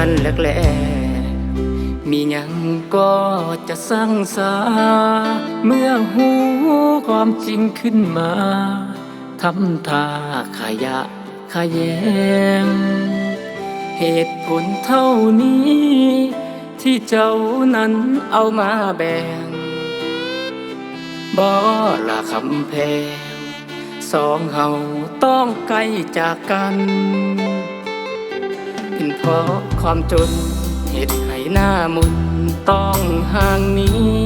กันแลกๆมียังก็จะสร้างสา เมื่อหูความจริงขึ้นมาทำท่าขยะขยแยงเหตุผลเท่านี้ ที่เจ้านั้นเอามาแบ่งบ่ละคำแพงสองเฮาต้องไกลจากกัน เป็นเพราะความจน เหตุให้หน้ามุนต้องห่างนี้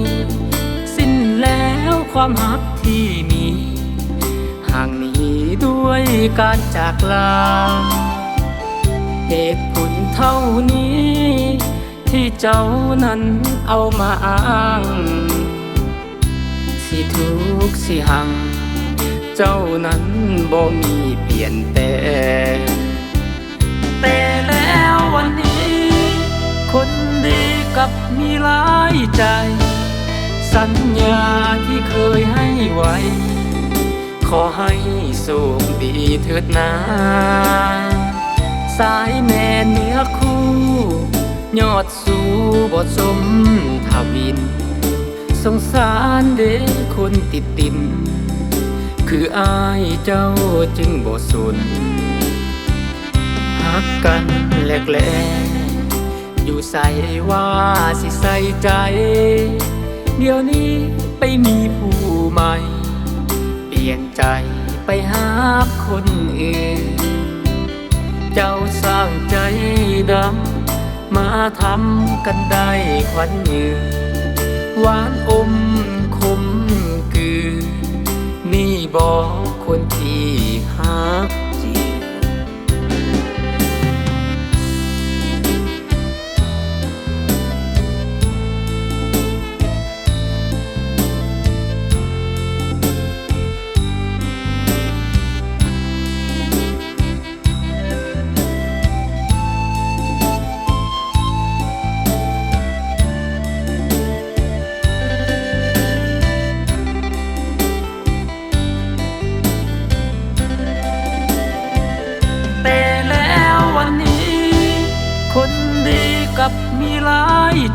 สิ้นแล้วความหักที่มี ห่างนี้ด้วยการจากลา เหตุผลเท่านี้ ที่เจ้านั้นเอามาอ้าง สิทุกสิหัง เจ้านั้นบ่มีเปลี่ยนแป ใจ สัญญาที่เคยให้ไว้ ขอให้สุขดีเถิดนา สายแม่เนื้อคู่ ยอดสู่บทสมทวิน สงสารเด็กคนติดติน คืออายเจ้าจึงบ่สนหักกันแหลกๆอยู่ ใส่ว่าสิใส่ใจ เดี๋ยวนี้ไปมีผู้ใหม่ เปลี่ยนใจไปหาคนอื่น เจ้าสร้างใจดำ มาทำกันได้ควันยืนหวานอมคมคือ นี่บอกคนที่หัก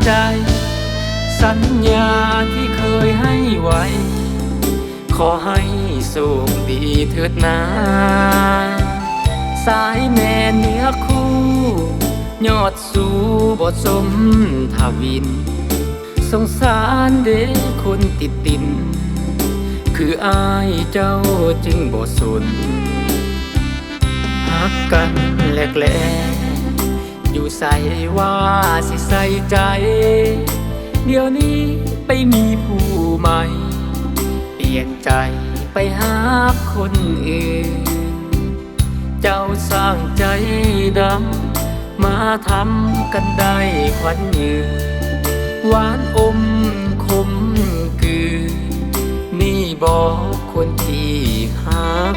ใจ สัญญาที่เคยให้ไว้ ขอให้สุขดีเถิดนาสายแม่เนื้อคู่ ยอดสู่บทสมทวิน สงสารเด็กคนติดติน คืออายเจ้าจึงบ่สนหักกันแหลกๆอยู่ ใส่ว่าสิใส่ใจ เดี๋ยวนี้ไปมีผู้ใหม่ เปลี่ยนใจไปหาคนอื่น เจ้าสร้างใจดำ มาทำกันได้ควันยืนหวานอมคมคือ นี่บอกคนที่หัก